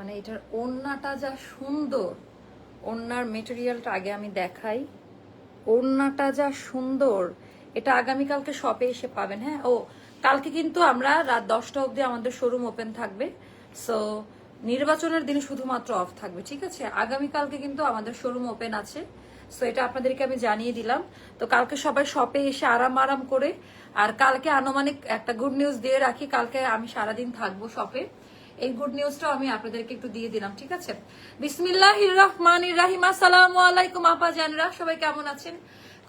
মানে এটার ওড়নাটা যা সুন্দর, ওড়নার মেটেরিয়ালটা আগে আমি দেখাই। ওড়নাটা যা সুন্দর, এটা আগামীকালকে শপে এসে পাবেন হ্যাঁ? ও, কালকে কিন্তু আমরা রাত দশটা অবধি আমাদের শোরুম ওপেন থাকবে। সো নির্বাচনের দিনে শুধুমাত্র অফ থাকবে, ঠিক আছে? আগামীকালকে কিন্তু আমাদের শোরুম ওপেন আছে। সো এটা আপনাদেরকে আমি জানিয়ে দিলাম। তো, কালকে সবাই শপে এসে আরাম আরাম করে, আর কালকে আনুমানিক একটা গুড নিউজ দিয়ে রাখি, কালকে আমি সারাদিন থাকব শপে এই গুড নিউজটাও আমি আপনাদেরকে একটু দিয়ে দিলাম, ঠিক আছে? বিসমিল্লাহ রহমান রাহিম, আসসালাম আলাইকুম আপা জানরা, সবাই কেমন আছেন?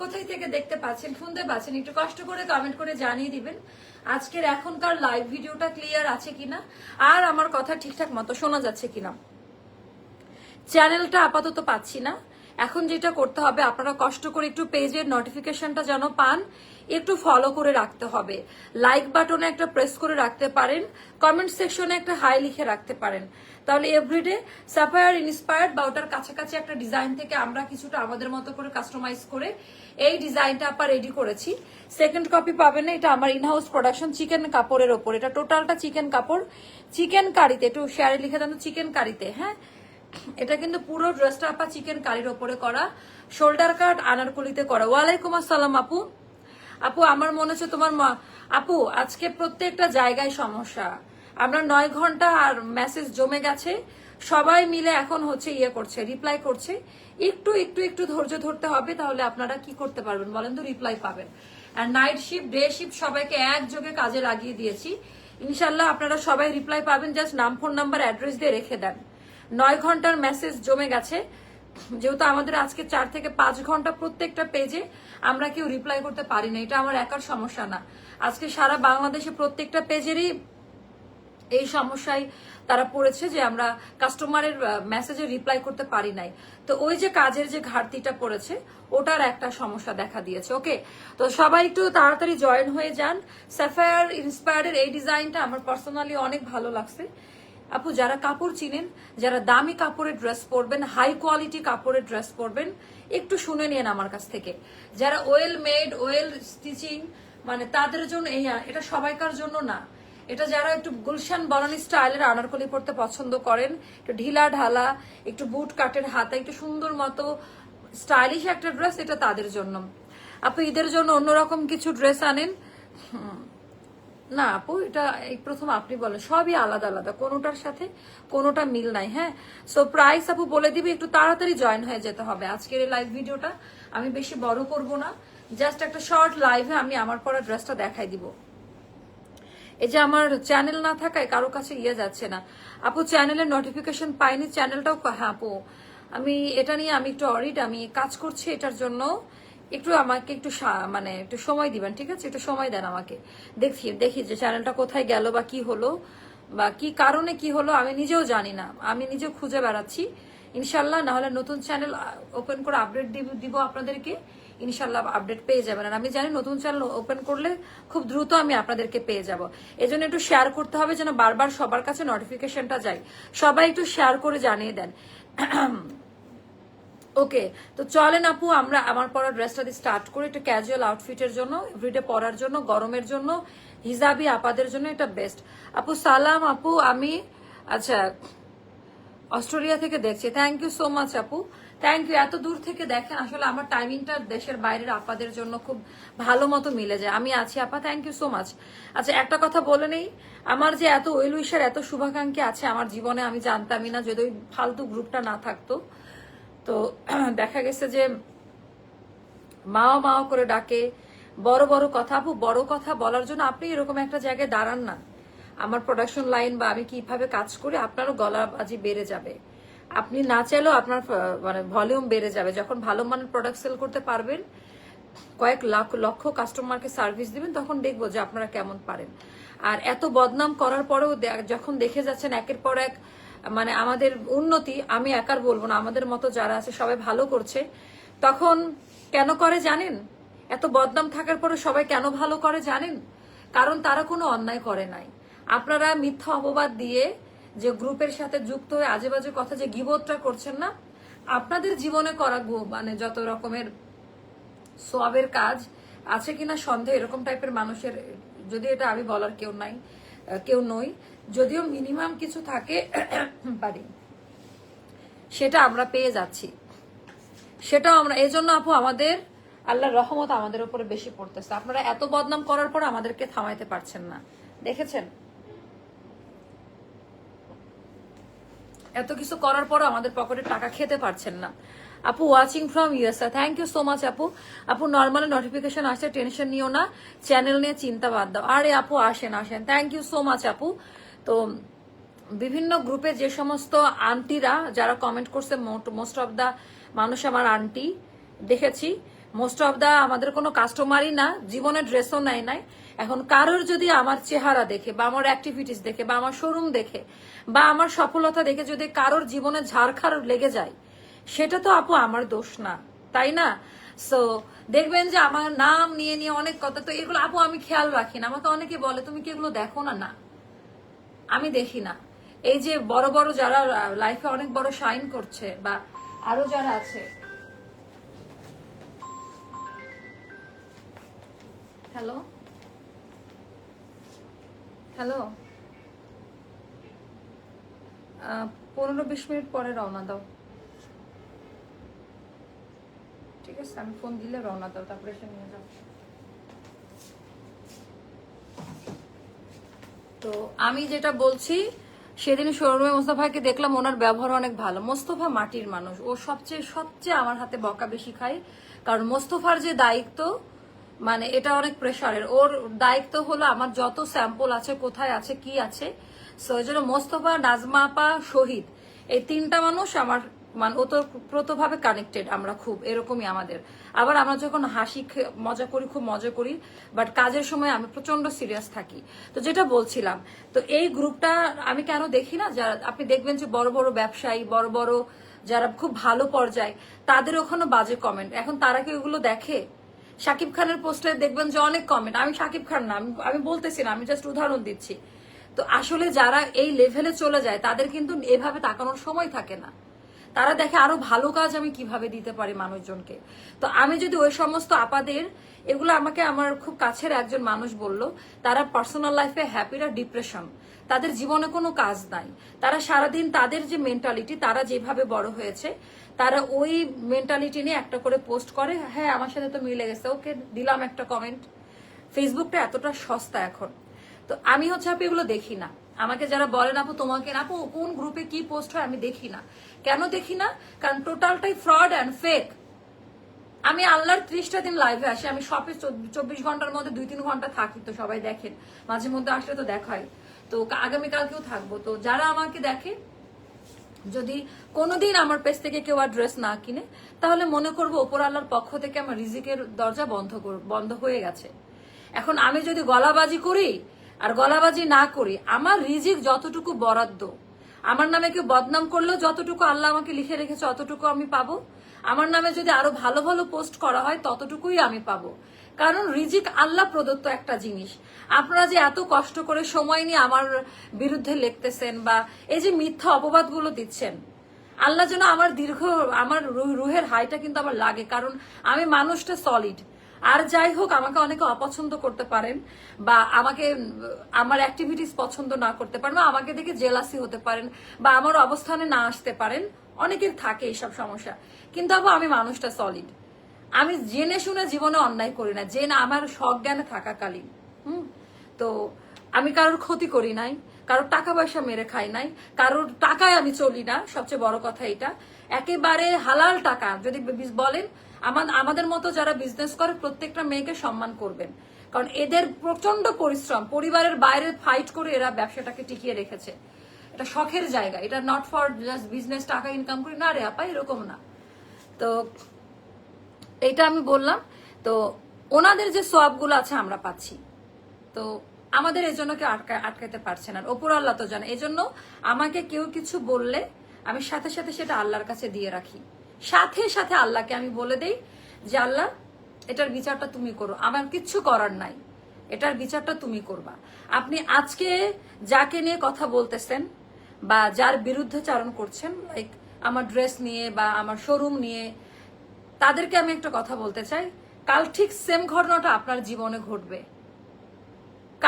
কোথায় থেকে দেখতে পাচ্ছেন, শুনতে পাচ্ছেন? একটু কষ্ট করে কমেন্ট করে জানিয়ে দিবেন, আজকের এখনকার লাইভ ভিডিওটা ক্লিয়ার আছে কিনা? আর আমার কথা ঠিকঠাক মতো শোনা যাচ্ছে কিনা? চ্যানেলটা আপাতত পাচ্ছি না। এখন যেটা করতে হবে, আপনারা কষ্ট করে একটু পেজের নোটিফিকেশনটা যেন পান একটু ফলো করে রাখতে হবে। লাইক বাটনে একটা প্রেস করে রাখতে পারেন। কমেন্ট সেকশনে একটা হাই লিখে রাখতে পারেন। তাহলে এভরিডে সাফায়ার ইন্সপায়ার্ড বা ওটার কাছাকাছি একটা ডিজাইন থেকে আমরা কিছুটা আমাদের মতো করে কাস্টমাইজ করে এই ডিজাইনটা আবার রেডি করেছি। সেকেন্ড কপি পাবেন না, এটা আমার ইনহাউস প্রোডাকশন চিকেন কাপড়ের ওপর। এটা টোটালটা চিকেন কাপড়। চিকেন কারিতে একটু শেয়ারে লিখে দেন চিকেন কারিতে হ্যাঁ? এটা কিন্তু পুরো ড্রেসটা আপা চিকেন কারির ওপরে করা। শোল্ডার কাট আনারকলিতে করা। ওয়ালাইকুম আসসালাম আপু। আপু, আমার মনে হচ্ছে তোমার আপু, আজকে প্রত্যেকটা জায়গায় সমস্যা। আমরা নয় ঘণ্টা আর মেসেজ জমে গেছে। সবাই মিলে এখন হচ্ছে ইয়ে করছে রিপ্লাই করছে। একটু একটু একটু ধৈর্য ধরতে হবে, তাহলে আপনারা কি করতে পারবেন বলেন তো? রিপ্লাই পাবেন। আর নাইট শিফট ডে শিফট সবাইকে একযোগে কাজে লাগিয়ে দিয়েছি। ইনশাল্লাহ আপনারা সবাই রিপ্লাই পাবেন। জাস্ট নাম ফোন নাম্বার অ্যাড্রেস দিয়ে রেখে দেন। নয় ঘণ্টার মেসেজ জমে গেছে। যেহেতু আমাদের আজকে চার থেকে পাঁচ ঘণ্টা প্রত্যেকটা পেজে আমরা কেউ রিপ্লাই করতে পারি না, এটা আমার একার সমস্যা না। আজকে সারা বাংলাদেশে প্রত্যেকটা পেজেরই এই সমস্যায় তারা পড়েছে যে আমরা কাস্টমারের মেসেজে রিপ্লাই করতে পারি নাই। তো ওই যে কাজের যে ঘাটতিটা পড়েছে, ওটার একটা সমস্যা দেখা দিয়েছে ওকে তো সবাই একটু তাড়াতাড়ি জয়েন হয়ে যান। স্যাফায়ার ইন্সপায়ার্ডের এই ডিজাইনটা আমার পার্সোনালি অনেক ভালো লাগছে। আপু, যারা কাপড় চিনেন, যারা দামি কাপড়ের ড্রেস পরবেন হাই কোয়ালিটি কাপড়ের ড্রেস পরবেন, একটু শুনে নিন আমার কাছ থেকে। যারা ওয়েল মেড ওয়েল স্টিচিং মানে তাদের জন্য এই, এটা সবাইকার জন্য না। এটা যারা একটু গুলশান বনানি স্টাইলের আনারকলি পরতে পছন্দ করেন, একটু ঢিলা ঢালা, একটু বুট কাটের হাতে, একটু সুন্দর মতো স্টাইলিশ একটা ড্রেস এটা তাদের জন্য। আপু, ঈদের জন্য অন্যরকম কিছু ড্রেস আনেন? না আপু, এটা প্রথম আপনি বলেন, সবই আলাদা আলাদা, কোনোটার সাথে কোনোটা মিল নাই হ্যাঁ? সো প্রাইস আপু বলে দিবি, একটু তাড়াতাড়ি জয়েন হয়ে যেতে হবে আজকের এই লাইভ ভিডিওটা আমি বেশি বড় করব না জাস্ট একটা শর্ট লাইভে আমি আমার পরা ড্রেসটা দেখাই দিব। এই যে আমার চ্যানেল না থাকায় কারও কাছে ইয়ে যাচ্ছে না। আপু চ্যানেলের নোটিফিকেশন পাইনি চ্যানেলটাও হ্যাঁ আপু, আমি এটা নিয়ে আমি একটু অরিড আমি কাজ করছি এটার জন্য। একটু আমাকে একটু মানে একটু সময় দিবেন, ঠিক আছে? একটু সময় দেন আমাকে। দেখি দেখি যে চ্যানেলটা কোথায় গেল বা কি হলো, বা কি কারণে কি হলো, আমি নিজেও জানি না। আমি নিজেও খুঁজে বেড়াচ্ছি। ইনশাল্লাহ না হলে নতুন চ্যানেল ওপেন করে আপডেট দিব আপনাদেরকে। ইনশাল্লাহ আপডেট পেয়ে যাবেন। আর আমি জানি নতুন চ্যানেল ওপেন করলে খুব দ্রুত আমি আপনাদেরকে পেয়ে যাব। এজন্য একটু শেয়ার করতে হবে যেন বারবার সবার কাছে নোটিফিকেশনটা যায়। সবাই একটু শেয়ার করে জানিয়ে দেন। ওকে তো চলেন আপু, আমরা আমার পরা ড্রেসটা দিয়ে স্টার্ট করি, একটু ক্যাজুয়াল আউটফিটের জন্য এভরিডে পরার জন্য, গরমের জন্য, হিজাবি আপাদের জন্য এটা বেস্ট আপু, সালাম আপু, আমি আচ্ছা অস্ট্রেলিয়া থেকে দেখছি। থ্যাংক ইউ সো মাচ আপু। থ্যাংক ইউ এত দূর থেকে দেখেন, আসলে আমার টাইমিংটা দেশের বাইরের আপাদের জন্য খুব ভালো মতো মিলে যায়। আমি আছি, আপা থ্যাংক ইউ সো মাচ আচ্ছা একটা কথা বলে নেই, আমার যে এত ওয়েল উইশার এত শুভাকাঙ্ক্ষী আছে, আমার জীবনে আমি জানতামই না যদি ওই ফালতু গ্রুপটা না থাকতো। তো দেখা গেছে যে মাও মাও করে ডাকে, বড় বড় কথা, আপু, বড় কথা বলার জন্য আপনি এরকম একটা জায়গায় দাঁড়ান না। আমার প্রোডাকশন লাইন বা আমি কীভাবে কাজ করি, আপনারও গলাবাজি বেড়ে যাবে। আপনি না চাইলেও আপনার মানে ভলিউম বেড়ে যাবে। যখন ভালো মানের প্রোডাক্ট সেল করতে পারবেন, কয়েক লাখ, লক্ষ কাস্টমারকে সার্ভিস দিবেন, তখন দেখব যে আপনারা কেমন পারেন। আর এত বদনাম করার পরেও যখন দেখে যাচ্ছেন একের পর এক মানে আমাদের উন্নতি, আমি একার বলব না, আমাদের মতো যারা আছে, সবাই ভালো করছে। তখন কেন করে জানেন? এত বদনাম থাকার পরে সবাই কেন ভালো করে জানেন? কারণ তারা কোনো অন্যায় করে নাই। আপনারা মিথ্যা অপবাদ দিয়ে যে গ্রুপের সাথে যুক্ত হয়ে আজে বাজে কথা যে গিবোধটা করছেন না, আপনাদের জীবনে করা মানে যত রকমের সোয়াবের কাজ আছে কিনা সন্দেহ, এরকম টাইপের মানুষের, যদি এটা আমি বলার কেউ নাই, কেউ নই যদিও মিনিমাম কিছু থাকে পারি সেটা আমরা পেয়ে যাচ্ছি। সেটাও আমরা এই জন্য আপু আমাদের, আল্লাহর রহমত আমাদের উপরে বেশি পড়তেছে। আপনারা এত বদনাম করার পর আমাদেরকে থামাইতে পারছেন না। দেখেছেন? এত কিছু করার পর আমাদের পকেটে টাকা খেতে পারছেন না। আপু watching from USA thank you so much আপু। আপু নর্মালি নোটিফিকেশন আসছে টেনশন নিও না। চ্যানেল নিয়ে চিন্তা বাদ দাও। আরে আপু, আসেন আসেন। থ্যাংক ইউ সো মাচ আপু। তো বিভিন্ন গ্রুপে যে সমস্ত আন্টিরা যারা কমেন্ট করছে মোস্ট অফ দা মানুষ আমার আন্টি, দেখেছি। মোস্ট অফ দা আমাদের কোনো কাস্টমারই না, জীবনে ড্রেসও নেয় নাই। এখন কারোর যদি আমার চেহারা দেখে, বা আমার অ্যাক্টিভিটিস দেখে, বা আমার শোরুম দেখে, বা আমার সফলতা দেখে যদি কারোর জীবনে ঝাড়খার লেগে যায়, সেটা তো আপু আমার দোষ না, তাই না? সো দেখবেন যে আমার নাম নিয়ে নিয়ে অনেক কথা, তো এগুলো আপু আমি খেয়াল রাখি না। আমাকে অনেকে বলে, তুমি কি এগুলো দেখো না? না। আমি দেখি না। এই যে বড় বড় যারা লাইফে অনেক বড় শাইন করছে বা আরও যারা আছে। হ্যালো হ্যালো পনেরো বিশ মিনিট পরে রওনা দাও। ঠিক আছে, আমি ফোন দিলে রওনা দাও, তারপরে এসে নিয়ে যাও। তো আমি যেটা বলছি সেদিন শোরুমে মোস্তফাকে দেখলাম ওনার ব্যবহার অনেক ভালো। মোস্তফা মাটির মানুষ। ও সবচেয়ে সবচেয়ে আমার হাতে বকা বেশি খায়। কারণ মোস্তফার যে দায়িত্ব মানে এটা অনেক প্রেশারের। ওর দায়িত্ব হলো আমার যত স্যাম্পল আছে, কোথায় আছে, কি আছে। সো এই জন্য মোস্তফা, নাজমা আপা, শহীদ। এই তিনটা মানুষ আমার মানে ওতপ্রোতভাবে কানেক্টেড আমরা খুব, এরকমই আমাদের। আবার আমরা যখন হাসি মজা করি, খুব মজা করি বাট কাজের সময় আমি প্রচণ্ড সিরিয়াস থাকি। তো যেটা বলছিলাম, তো এই গ্রুপটা আমি কেন দেখি না? যারা, আপনি দেখবেন যে বড় বড় ব্যবসায়ী, বড় বড় যারা খুব ভালো পর্যায়ে, তাদের ওখানে বাজে কমেন্ট এখন তারা কি ওগুলো দেখে? শাকিব খানের পোস্টে দেখবেন যে অনেক কমেন্ট আমি শাকিব খান না, আমি বলতেছি না, আমি জাস্ট উদাহরণ দিচ্ছি। তো আসলে যারা এই লেভেলে চলে যায়, তাদের কিন্তু এভাবে তাকানোর সময় থাকে না। তারা দেখে আরও ভালো কাজ আমি কীভাবে দিতে পারি মানুষজনকে। তো আমি যদি ওই সমস্ত আপাদের, এগুলো আমাকে আমার খুব কাছের একজন মানুষ বলল, তারা পার্সোনাল লাইফে হ্যাপিরা ডিপ্রেশন তাদের জীবনে কোনো কাজ নাই। তারা সারাদিন তাদের যে মেন্টালিটি তারা যেভাবে বড় হয়েছে, তারা ওই মেন্টালিটি নিয়ে একটা করে পোস্ট করে হ্যাঁ আমার সাথে তো মিলে গেছে, ওকে দিলাম একটা কমেন্ট ফেসবুকটা এতটা সস্তা এখন। তো আমি হচ্ছে আপনি এগুলো দেখি না। আমাকে যারা বলেন আপু, তোমাকে না আপু, কোন গ্রুপে কি পোস্ট হয় আমি দেখি না। কেন দেখি না? কারণ টোটালটাই ফ্রড অ্যান্ড ফেক আমি আল্লাহর ত্রিশটা দিন লাইভে আসি। আমি শপে চব্বিশ ঘণ্টার মধ্যে দুই তিন ঘণ্টা থাকি তো সবাই দেখেন। মাঝে মধ্যে আসলে তো দেখাই তো আগামীকালকেও থাকব। তো যারা আমাকে দেখে, যদি কোনোদিন আমার পেজ থেকে কেউ আর ড্রেস না কিনে, তাহলে মনে করব ওপর আল্লাহর পক্ষ থেকে আমার রিজিকের দরজা বন্ধ বন্ধ হয়ে গেছে। এখন আমি যদি গলাবাজি করি, আর গলাবাজি না করি, আমার রিজিক যতটুকু বরাদ্দ আমার নামে কেউ বদনাম করলেও যতটুকু আল্লাহ আমাকে লিখে রেখেছে, অতটুকু আমি পাবো। আমার নামে যদি আরও ভালো ভালো পোস্ট করা হয়, ততটুকুই আমি পাবো। কারণ রিজিক আল্লাহ প্রদত্ত একটা জিনিস। আপনারা যে এত কষ্ট করে সময় নিয়ে আমার বিরুদ্ধে লিখতেছেন বা এই যে মিথ্যা অপবাদগুলো দিচ্ছেন, আল্লাহ যেন আমার দীর্ঘ, আমার রুহের হাইটা কিন্তু আমার লাগে। কারণ আমি মানুষটা সলিড আর যাই হোক, আমাকে অনেকে অপছন্দ করতে পারেন বা আমাকে আমার অ্যাক্টিভিটিস পছন্দ না করতে পারেন বা আমাকে দেখে জেলাসি হতে পারেন বা আমার অবস্থানে না আসতে পারেন, অনেকের থাকে এইসব সমস্যা। কিন্তু আবার আমি মানুষটা সলিড আমি জেনে শুনে জীবনে অন্যায় করি না, জেনে আমার সজ্ঞানে থাকাকালীন। হুম? তো আমি কারোর ক্ষতি করি নাই, কারোর টাকা পয়সা মেরে খাই নাই, কারোর টাকায় আমি চলি না, সবচেয়ে বড় কথা এটা। একেবারে হালাল টাকা, যদি বলেন আমাদের মতো যারা বিজনেস করে প্রত্যেকটা মেয়েকে সম্মান করবেন। কারণ এদের প্রচণ্ড পরিশ্রম, পরিবারের বাইরে ফাইট করে এরা ব্যবসাটাকে টিকিয়ে রেখেছে। এটা শখের জায়গা, এটা নট ফর জাস্ট বিজনেস টাকা ইনকাম করি। না রে আপা, এরকম না। তো এটা আমি বললাম। তো ওনাদের যে সোয়াবগুলো আছে আমরা পাচ্ছি। তো আমাদের এই জন্য কেউ আটকা আটকাতে পারছে না। ওপর আল্লাহ তো জানে। এই জন্য আমাকে কেউ কিছু বললে আমি সাথে সাথে সেটা আল্লাহর কাছে দিয়ে রাখি। সাথে সাথে আল্লাহকে আমি বলে দেই যে, আল্লাহ, এটার বিচারটা তুমি করো। আমার কিচ্ছু করার নাই। এটার বিচারটা তুমি করবা। আপনি আজকে যাকে নিয়ে কথা বলতেছেন বা যার বিরুদ্ধে চারণ করছেন লাইক আমার ড্রেস নিয়ে বা আমার শোরুম নিয়ে, তাদেরকে আমি একটা কথা বলতে চাই। কাল ঠিক সেম ঘটনাটা আপনার জীবনে ঘটবে।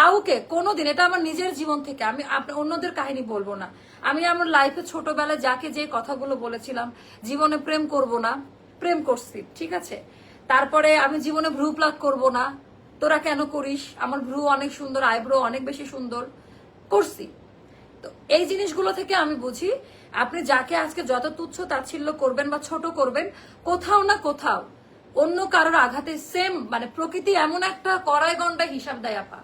কাউকে কোনোদিন, এটা আমার নিজের জীবন থেকে, আমি অন্যদের কাহিনী বলব না। আমি আমার লাইফে ছোটবেলায় যাকে যে কথাগুলো বলেছিলাম, জীবনে প্রেম করব না, প্রেম করছি ঠিক আছে? তারপরে আমি জীবনে ভ্রু প্লাক করব না, তোরা কেন করিস? আমার ভ্রু অনেক সুন্দর আইব্রো অনেক বেশি সুন্দর করছি। তো এই জিনিসগুলো থেকে আমি বুঝি, আপনি যাকে আজকে যত তুচ্ছ তাচ্ছিল্য করবেন বা ছোট করবেন, কোথাও না কোথাও অন্য কারোর আঘাতে সেম মানে প্রকৃতি এমন একটা কড়াই গন্ডায় হিসাব দেয় আপা।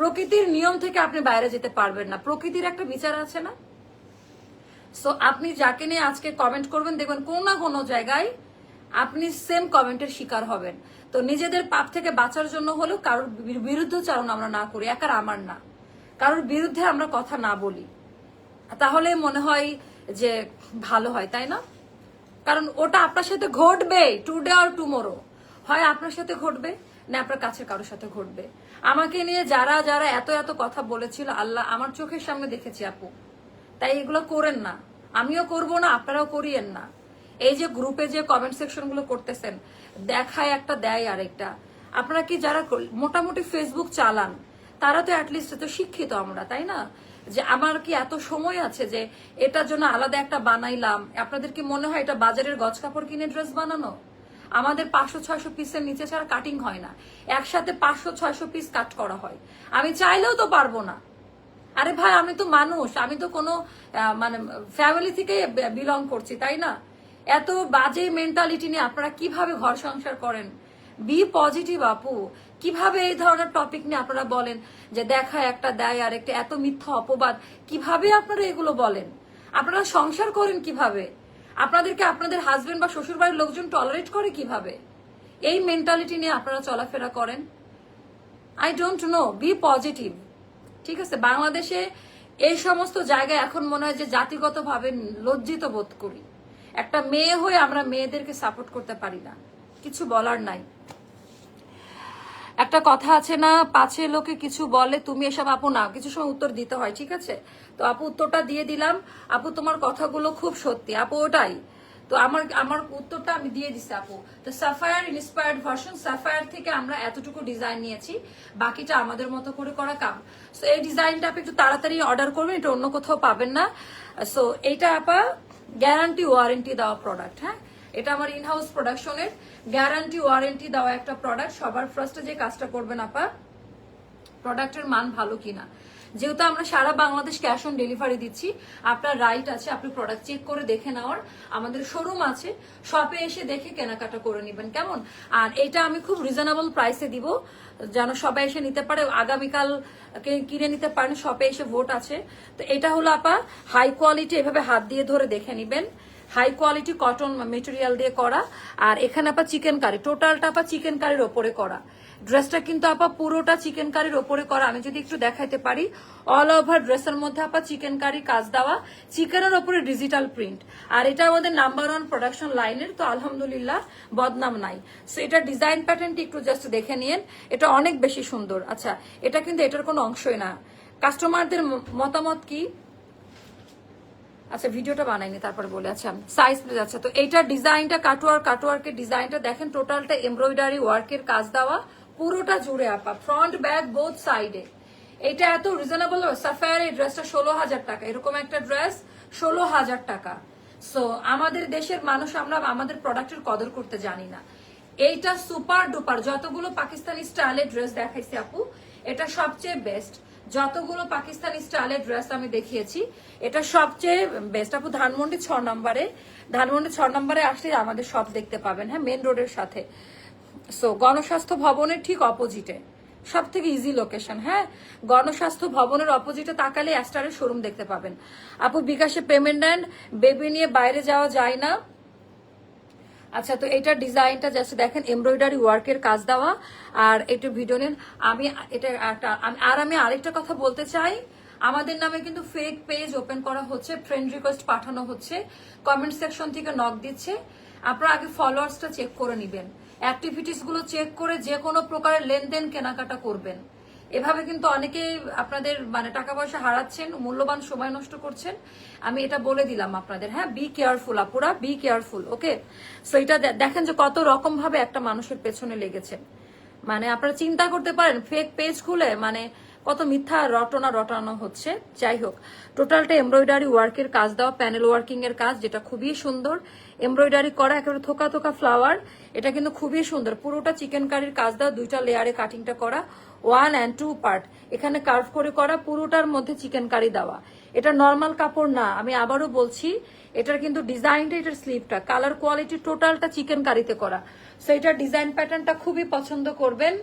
প্রকৃতির নিয়ম থেকে আপনি বাইরে যেতে পারবেন না। প্রকৃতির একটা বিচার আছে না? সো আপনি যাকে নিয়ে আজকে কমেন্ট করবেন, দেখবেন কোনো না কোনো জায়গায় আপনি সেম কমেন্টের শিকার হবেন। তো নিজেদের পাপ থেকে বাঁচার জন্য হলেও কারোর বিরুদ্ধচারণ আমরা না করি একার আমার না। কারোর বিরুদ্ধে আমরা কথা না বলি। তাহলে মনে হয় যে ভালো হয়, তাই না? কারণ ওটা আপনার সাথে ঘটবে টুডে আর টুমোরো হয় আপনার সাথে ঘটবে? না আপনার কাছের কারোর সাথে ঘটবে। আমাকে নিয়ে যারা যারা এত এত কথা বলেছিল, আল্লাহ, আমার চোখের সামনে দেখেছি আপু। তাই এগুলো করেন না। আমিও করব না, আপনারাও করিয়েন না। এই যে গ্রুপে যে কমেন্ট সেকশনগুলো করতেছেন, দেখায় একটা, দেয় আরেকটা। আপনারা কি যারা মোটামুটি ফেসবুক চালান, তারা তো অ্যাটলিস্ট তো শিক্ষিত আমরা, তাই না? যে আমার কি এত সময় আছে যে এটার জন্য আলাদা একটা বানাইলাম? আপনাদের কি মনে হয় এটা বাজারের গজ কাপড় কিনে ড্রেস বানানো? আমাদের পাঁচশো, ছয়শো পিসের নিচে ছাড়া কাটিং হয় না। একসাথে পাঁচশো, ছয়শো পিস কাট করা হয়। আমি চাইলেও তো পারব না। আরে ভাই, আমি তো মানুষ। আমি তো কোনো মানে ফ্যামিলি থেকে বিলং করছি, তাই না? এত বাজে মেন্টালিটি নিয়ে আপনারা কীভাবে ঘর সংসার করেন? বি পজিটিভ আপু। কীভাবে এই ধরনের টপিক নিয়ে আপনারা বলেন যে দেখা, একটা দেয় আর একটা এত মিথ্যা অপবাদ? কীভাবে আপনারা এগুলো বলেন? আপনারা সংসার করেন কীভাবে? আপনাদেরকে আপনাদের হাজবেন্ড বা শ্বশুর বাড়ির লোকজন টলারেট করে কীভাবে? এই মেন্টালিটি নিয়ে আপনারা চলাফেরা করেন? I don't know be positive ঠিক আছে? বাংলাদেশে এই সমস্ত জায়গায় এখন মনে হয় যে জাতিগতভাবে লজ্জিত বোধ করি। একটা মেয়ে হয়ে আমরা মেয়েদেরকে সাপোর্ট করতে পারি না। কিছু বলার নাই। একটা কথা আছে না পাছে লোকে কিছু বলে, তুমি এসব আপু না কিছু সময় উত্তর দিতে হয়, ঠিক আছে? তো আপু উত্তরটা দিয়ে দিলাম। আপু, তোমার কথাগুলো খুব সত্যি। আপু, ওটাই। তো আমার আমার উত্তরটা আমি দিয়ে দিছি, আপু। তো সাফায়ার ইন্সপায়ার্ড ভার্সন সাফায়ার থেকে আমরা এতটুকু ডিজাইন নিয়েছি। বাকিটা আমাদের মতো করে করা কাম। সো এই ডিজাইনটা আপনি একটু তাড়াতাড়ি অর্ডার করবেন, এটা অন্য কোথাও পাবেন না। সো এইটা আপা গ্যারান্টি ওয়ারেন্টি দেওয়া প্রোডাক্ট হ্যাঁ? এটা আমার ইনহাউস প্রোডাকশনের গ্যারান্টি ওয়ারেন্টি দেওয়া একটা প্রোডাক্ট সবার ফার্স্টে যে কাজটা করবেন আপা প্রোডাক্টের মান ভালো কিনা। যেহেতু আমরা সারা বাংলাদেশ ক্যাশ অন ডেলিভারি দিচ্ছি, আপনার রাইট আছে, আপনি প্রোডাক্ট চেক করে দেখে নেওয়ার। আমাদের শোরুম আছে শপে এসে দেখে কেনাকাটা করে নেবেন, কেমন? আর এটা আমি খুব রিজনেবল প্রাইসে দিব, যেন সবাই এসে নিতে পারে। আগামীকাল কিনে নিতে পারেন শপে এসে ভোট আছে। তো এটা হলো আপা হাই কোয়ালিটি এভাবে হাত দিয়ে ধরে দেখে নিবেন। হাই কোয়ালিটি কটন মেটেরিয়াল দিয়ে করা। আর এখানে আপা চিকেন কারি, টোটালটা আপা চিকেন কারির ওপরে করা। ড্রেসটা কিন্তু আপা পুরোটা চিকেন কারির ওপরে করা। আমি যদি একটু দেখাইতে পারি অল ওভার ড্রেসের মধ্যে আপা চিকেন কারি কাজ দেওয়া। চিকেনের ওপরে ডিজিটাল প্রিন্ট আর এটা আমাদের নাম্বার ওয়ান প্রোডাকশন লাইনের তো আলহামদুলিল্লাহ বদনাম নাই। সো এটা ডিজাইন প্যাটার্নটি একটু জাস্ট দেখে নিন এটা অনেক বেশি সুন্দর। আচ্ছা এটা কিন্তু এটার কোনো অংশই না। কাস্টমারদের মতামত কি? আচ্ছা ভিডিওটা বানাইনি, তারপরে বলে। আচ্ছা সাইজ প্লিজ আচ্ছা তো এইটার ডিজাইনটা কাটওয়ার কাটওয়ার্কের ডিজাইনটা দেখেন টোটালটা এমব্রয়ডারি ওয়ার্কের কাজ দেওয়া। পুরোটা জুড়ে আপা ফ্রন্ট ব্যাক বোথ সাইডে এটা এত রিজনেবল সাফায়ার এই ড্রেসটা ষোলো হাজার টাকা। এরকম একটা ড্রেস ষোলো হাজার টাকা। সো আমাদের দেশের মানুষ আমরা আমাদের প্রোডাক্টের কদর করতে জানি না। এইটা সুপার ডুপার যতগুলো পাকিস্তানি স্টাইলের ড্রেস দেখাইছি আপু, এটা সবচেয়ে বেস্ট যতগুলো পাকিস্তানি স্টাইলের ড্রেস আমি দেখিয়েছি, এটা সবচেয়ে বেস্ট আপু, ধানমন্ডি ছ নম্বরে, ধানমন্ডি ছ নম্বরে আসলে আমাদের সব দেখতে পাবেন হ্যাঁ মেন রোডের সাথে। সো গণস্বাস্থ্য ভবনের ঠিক অপোজিটে সব থেকে ইজি লোকেশন হ্যাঁ? গণস্বাস্থ্য ভবনের অপোজিটে তাকালে অ্যাস্টারের শোরুম দেখতে পাবেন। আপু, বিকাশে পেমেন্ট নেন বেবি নিয়ে বাইরে যাওয়া যায় না। আচ্ছা তো এটার ডিজাইনটা জাস্ট দেখেন এমব্রয়ডারি ওয়ার্কের কাজ দেওয়া। আর একটু ভিডিও নিন, আমি এটা একটা আর আমি আরেকটা কথা বলতে চাই। আমাদের নামে কিন্তু ফেক পেজ ওপেন করা হচ্ছে ফ্রেন্ড রিকোয়েস্ট পাঠানো হচ্ছে। কমেন্ট সেকশন থেকে নক দিচ্ছে। আপনারা আগে ফলোয়ার্সটা চেক করে নেবেন। অ্যাক্টিভিটিসগুলো চেক করে যে কোনো প্রকারের লেনদেন কেনাকাটা করবেন। এভাবে কিন্তু অনেকে আপনাদের মানে টাকা পয়সা হারাচ্ছেন, মূল্যবান সময় নষ্ট করছেন। আমি এটা বলে দিলাম আপনাদের হ্যাঁ বি কেয়ারফুল আপুরা বি কেয়ারফুল ওকে সো এটা দেখেন যে কত রকম ভাবে একটা মানুষের পেছনে লেগেছে মানে আপনারা চিন্তা করতে পারেন ফেক পেজ খুলে মানে কত মিথ্যা রটনা রটানো হচ্ছে। যাই হোক, টোটালটা এমব্রয়ডারি ওয়ার্কের কাজ দেওয়া, প্যানেল ওয়ার্কিং এর কাজ, যেটা খুবই সুন্দর। এমব্রয়ডারি করা, একেবারে থোকা থোকা ফ্লাওয়ার, এটা কিন্তু খুবই সুন্দর। পুরোটা চিকেন কারির কাজ দেওয়া, দুইটা লেয়ারে কাটিংটা করা ওয়ান অ্যান্ড টু পার্ট এখানে কার্ভ করে করা, পুরোটার মধ্যে চিকেন কারি দেওয়া। এটা নর্মাল কাপড় না, আমি আবারও বলছি, এটার কিন্তু ডিজাইনটা এটার স্লিপটা কালার কোয়ালিটি টোটালটা চিকেন কারিতে করা। সো এটার ডিজাইন প্যাটার্নটা খুবই পছন্দ করবেন।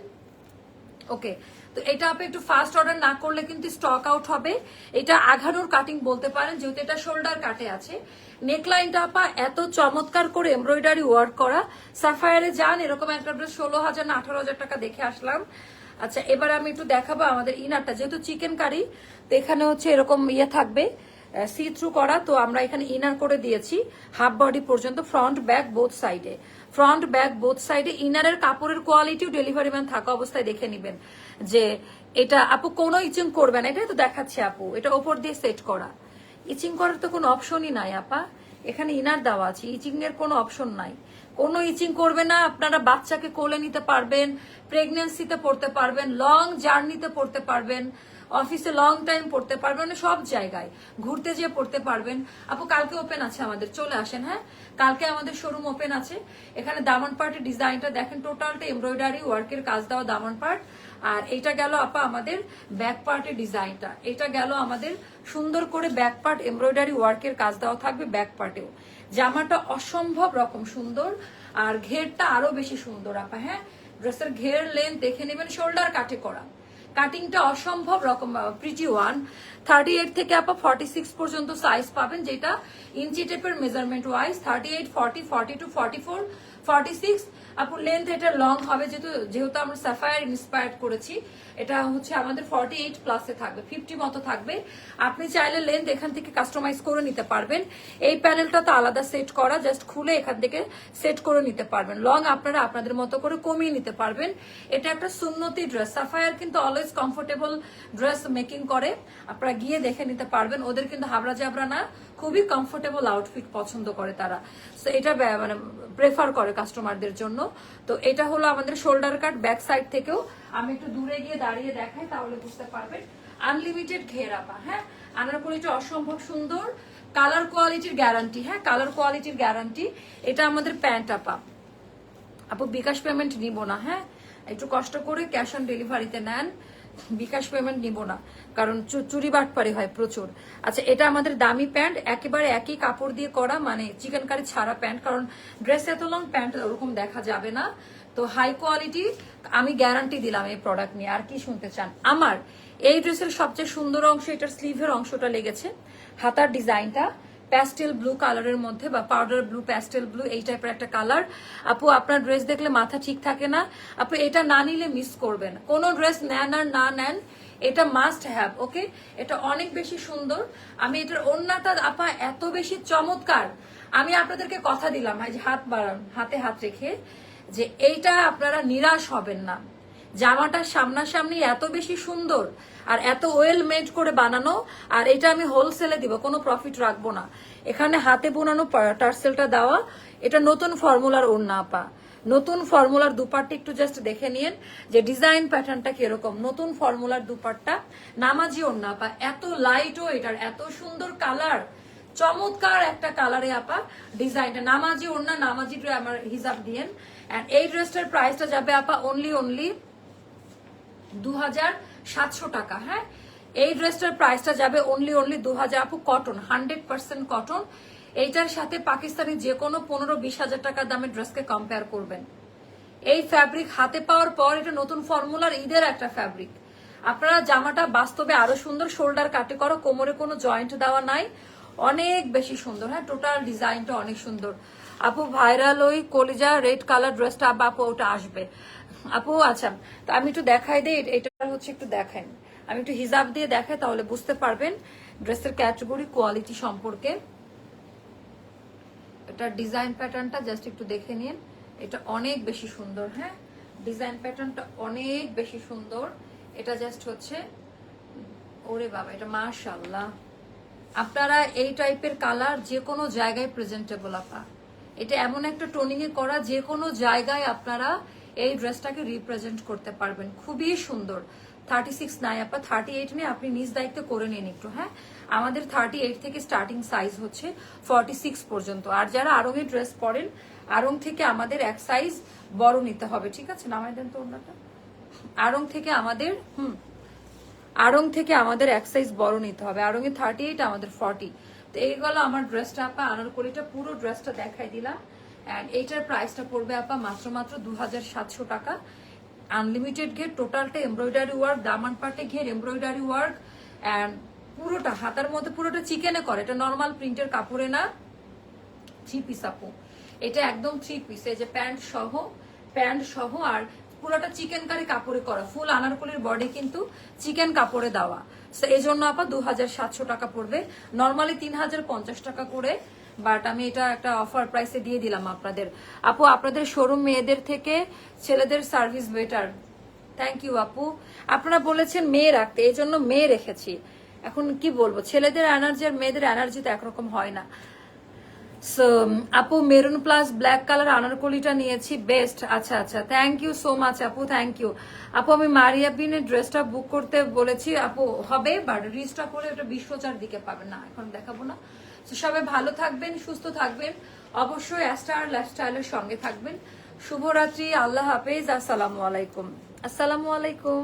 ওকে তো এটা আপনি একটু ফাস্ট অর্ডার না করলে কিন্তু স্টক আউট হবে। এটা আঘানোর কাটিং বলতে পারেন, যেহেতু এটা শোল্ডার কাটে আছে। নেকলাইনটা আপা এত চমৎকার করে এমব্রয়ডারি ওয়ার্ক করা। সাফায়ারে যান, এরকম একটা ড্রেস ষোলো হাজার না আঠারো হাজার টাকা দেখে আসলাম। আচ্ছা এবার আমি একটু দেখাবো আমাদের ইনারটা যেহেতু চিকেন কারি তো এখানে হচ্ছে এরকম ইয়ে থাকবে সি থ্রু করা। তো আমরা এখানে ইনার করে দিয়েছি হাফ বডি পর্যন্ত ফ্রন্ট ব্যাক বোথ সাইডে ফ্রন্ট ব্যাক বোথ সাইডে ইনারের কাপড়ের কোয়ালিটিও ডেলিভারি ম্যান থাকা অবস্থায় দেখে নেবেন। যে এটা আপু কোনো ইচিং করবে না, এটাই তো দেখাচ্ছে আপু, এটা ওপর দিয়ে সেট করা। ইচিং করার তো কোনো অপশনই নাই আপা, এখানে ইনার দেওয়া আছে ইচিং এর কোনো অপশন নাই। কোনো ইচিং করবে না, আপনারা বাচ্চাকে কোলে নিতে পারবেন প্রেগনেন্সিতে পড়তে পারবেন লং জার্নিতে পড়তে পারবেন অফিসে লং টাইম পড়তে পারবেন মানে সব জায়গায়। ঘুরতে যেয়ে পড়তে পারবেন। আপু, কালকে ওপেন আছে আমাদের, চলে আসেন হ্যাঁ? কালকে আমাদের শোরুম ওপেন আছে। এখানে দামন পার্টের ডিজাইনটা দেখেন টোটালটা এমব্রয়ডারি ওয়ার্কের কাজ দেওয়া দামন পার্ট আর এটা গেল আপা আমাদের ব্যাক পার্টের ডিজাইনটা এটা গেল আমাদের সুন্দর করে ব্যাক পার্ট এমব্রয়ডারি ওয়ার্কের কাজ দেওয়া থাকবে ব্যাক পার্টেও জামাটা অসম্ভব রকম সুন্দর, আর ঘেরটা আরও বেশি সুন্দর আপা হ্যাঁ? ড্রেসের ঘের লেন্থ দেখে নেবেন শোল্ডার কাটে করা। কাটিংটা অসম্ভব রকম প্রিটি ওয়ান থার্টি এইট থেকে আপা ফর্টি সিক্স পর্যন্ত সাইজ পাবেন, যেটা ইঞ্চি টেপের measurement wise thirty eight forty forty two forty four forty six আপু লেন্থ এটা লং হবে যেহেতু যেহেতু আমরা স্যাফায়ার ইন্সপায়ার্ড করেছি, এটা হচ্ছে আমাদের ফর্টি এইট প্লাসে থাকবে ফিফটি মতো থাকবে। আপনি চাইলে লেন্থ এখান থেকে কাস্টমাইজ করে নিতে পারবেন। এই প্যানেলটা তো আলাদা সেট করা জাস্ট খুলে এখান থেকে সেট করে নিতে পারবেন। লং আপনারা আপনাদের মতো করে কমিয়ে নিতে পারবেন। এটা একটা সুন্নতি ড্রেস সাফায়ার কিন্তু অলওয়েজ কমফোর্টেবল ড্রেস মেকিং করে। আপনারা গিয়ে দেখে নিতে পারবেন। ওদের কিন্তু হাবড়া জাবরা না খুবই কমফোর্টেবল আউটফিট পছন্দ করে তারা। এটা মানে প্রেফার করে কাস্টমারদের জন্য। তো এটা হলো আমাদের শোল্ডার কাট ব্যাক সাইড থেকেও। আমি একটু দূরে গিয়ে দাঁড়িয়ে দেখাই, তাহলে বুঝতে পারবেন। আনলিমিটেড ঘেরাপা হ্যাঁ? আনারকলিটা অসম্ভব সুন্দর। কালার কোয়ালিটির গ্যারান্টি হ্যাঁ? কালার কোয়ালিটির গ্যারান্টি এটা আমাদের প্যান্ট আপা। আপু, বিকাশ পেমেন্ট নিব না হ্যাঁ? একটু কষ্ট করে ক্যাশ অন ডেলিভারিতে নেন। বিকাশ পেমেন্ট নিব না। কারণ চুরি বাটপারি হয় প্রচুর। আচ্ছা এটা আমাদের দামি প্যান্ট, একেবারে একই কাপড় দিয়ে করা মানে চিকেন কারি ছাড়া প্যান্ট, কারণ ড্রেস এত লং প্যান্ট ওরকম দেখা যাবে না। তো হাই কোয়ালিটি আমি গ্যারান্টি দিলাম এই প্রোডাক্ট নিয়ে। আর কি শুনতে চান? আমার, এই ড্রেসের সবচেয়ে সুন্দর অংশ, এটার স্লিভের অংশটা লেগেছে। হাতার ডিজাইনটা প্যাস্টেল ব্লু কালারের মধ্যে বা পাউডার ব্লু প্যাস্টেল ব্লু এই টাইপের একটা কালার আপু, আপনার ড্রেস দেখলে মাথা ঠিক থাকে না। আপু, এটা না নিলে মিস করবেন। কোন ড্রেস নেন আর না নেন, এটা মাস্ট হ্যাভ ওকে এটা অনেক বেশি সুন্দর। আমি এটার অন্যটা আপা এত বেশি চমৎকার। আমি আপনাদেরকে কথা দিলাম হাত বাড়ান, হাতে হাত রেখে, যে এইটা আপনারা নিরাশ হবেন না। জামাটা সামনাসামনি এত বেশি সুন্দর আর এত ওয়েল মেড করে বানানো, আর এটা আমি হোলসেলে দিব, কোনো প্রফিট রাখব না। এখানে হাতে বোনানো টার্সেলটা দেওয়া, এটা নতুন ফর্মুলার ওড়না, আপা। নতুন ফর্মুলার দুপাটটা একটু জাস্ট দেখে নিন যে ডিজাইন প্যাটার্নটা কীরকম। নতুন ফর্মুলার দুপাটটা, নামাজি ওড়না, আপা। এত লাইটও এটার, এত সুন্দর কালার চমৎকার একটা কালারে আপা ডিজাইনটা নামাজি ওড়না নামাজি আমার হিসাব দিয়েন। এন্ড এই ড্রেসটার প্রাইসটা যাবে, আপা অনলি অনলি দু হাজার সাতশো টাকা হ্যাঁ? এই ড্রেসটার প্রাইসটা যাবে অনলি অনলি দু হাজার আপু কটন হান্ড্রেড পার্সেন্ট কটন এইটার সাথে পাকিস্তানি যে কোনো পনেরো বিশ হাজার টাকার দামের ড্রেসকে কম্পেয়ার করবেন। এই ফ্যাব্রিক হাতে পাওয়ার পর এটা নতুন ফর্মুলার, ঈদের একটা ফ্যাব্রিক আপনারা জামাটা বাস্তবে আরও সুন্দর শোল্ডার কাটে করো, কোমরে কোনো জয়েন্ট দেওয়া নাই। অনেক বেশি সুন্দর হ্যাঁ? টোটাল ডিজাইনটা অনেক সুন্দর। আপু ভাইরাল ওই কলিজা রেড কালার ড্রেসটা আপু, ওটা আসবে। আপু আচ্ছা তো আমি একটু দেখাই দিই এটা হচ্ছে একটু দেখেন। আমি একটু হিসাব দিয়ে দেখাই, তাহলে বুঝতে পারবেন ড্রেসের ক্যাটাগরি, কোয়ালিটি সম্পর্কে। এটা ডিজাইন প্যাটার্নটা জাস্ট একটু দেখে নিন। এটা অনেক বেশি সুন্দর হ্যাঁ? ডিজাইন প্যাটার্নটা অনেক বেশি সুন্দর। এটা জাস্ট হচ্ছে, ওরে বাবা, এটা মাশাল্লাহ আপনারা এই টাইপের কালার যে কোনো জায়গায় প্রেজেন্টেবল আপা। এটা এমন একটা টোনিং এ করা, যে কোনো জায়গায় আপনারা এই ড্রেসটাকে রিপ্রেজেন্ট করতে পারবেন। খুবই সুন্দর। থার্টি সিক্স নাই আপা থার্টি এইট নিয়ে আপনি নিজ দায়িত্ব করে নিন একটু হ্যাঁ? আমাদের থার্টি এইট থেকে স্টার্টিং সাইজ হচ্ছে ফর্টি সিক্স পর্যন্ত। আর যারা আরঙের ড্রেস পরেন আরং থেকে আমাদের এক সাইজ বড় নিতে হবে, ঠিক আছে? নামাই দেন তো ওনাটা আরং থেকে আমাদের, হুম আরং থেকে আমাদের এক সাইজ বড় নিতে হবে। এ থার্টি এইট আমাদের ফর্টি তো এই গেল আমার ড্রেসটা আপা। আনারকলিটা পুরো ড্রেসটা দেখাই দিলাম। অ্যান্ড এইটার প্রাইসটা পড়বে আপা মাত্র মাত্র দু হাজার সাতশো টাকা। আনলিমিটেড ঘের টোটালটা এমব্রয়ডারি ওয়ার্ক দামান পাটে ঘের এমব্রয়ডারি ওয়ার্ক অ্যান্ড পুরোটা, হাতার মধ্যে পুরোটা চিকেনে করে। এটা নর্মাল প্রিন্টের কাপড়ে না। থ্রি পিস আপু। এটা একদম থ্রি পিস এই যে প্যান্ট সহ প্যান্ট সহ, আর পুরোটা চিকেন কারি কাপড়ে করা। ফুল আনারকলির বডি কিন্তু চিকেন কাপড়ে দেওয়া। এই জন্য আপা দু হাজার সাতশো টাকা পড়বে। নর্মালি তিন হাজার পঞ্চাশ টাকা করে। বাট আমি এটা একটা অফার প্রাইসে দিয়ে দিলাম আপনাদের। আপু, আপনাদের শোরুম মেয়েদের থেকে ছেলেদের সার্ভিস বেটার থ্যাংক ইউ আপু। আপনারা বলেছেন মেয়ে রাখতে এই জন্য মেয়ে রেখেছি। এখন কি বলব? ছেলেদের এনার্জি আর মেয়েদের এনার্জি তো একরকম হয় না। সো আপু মেরুন প্লাস ব্ল্যাক কালার আনারকলিটা নিয়েছি বেস্ট আচ্ছা আচ্ছা থ্যাংক ইউ সো মাচ আপু থ্যাংক ইউ আপু, আমি মারিয়া বিনের ড্রেসটা বুক করতে বলেছি, আপু, হবে বাট রিস্টক করে ওটা বিশ্বচার দিকে পাবেন। না, এখন দেখাবো না। তো সবাই ভালো থাকবেন, সুস্থ থাকবেন। অবশ্যই অ্যাস্টার লাইফস্টাইলের সঙ্গে থাকবেন। শুভরাত্রি, আল্লাহ হাফেজ, আসসালামু আলাইকুম। আসসালামু আলাইকুম।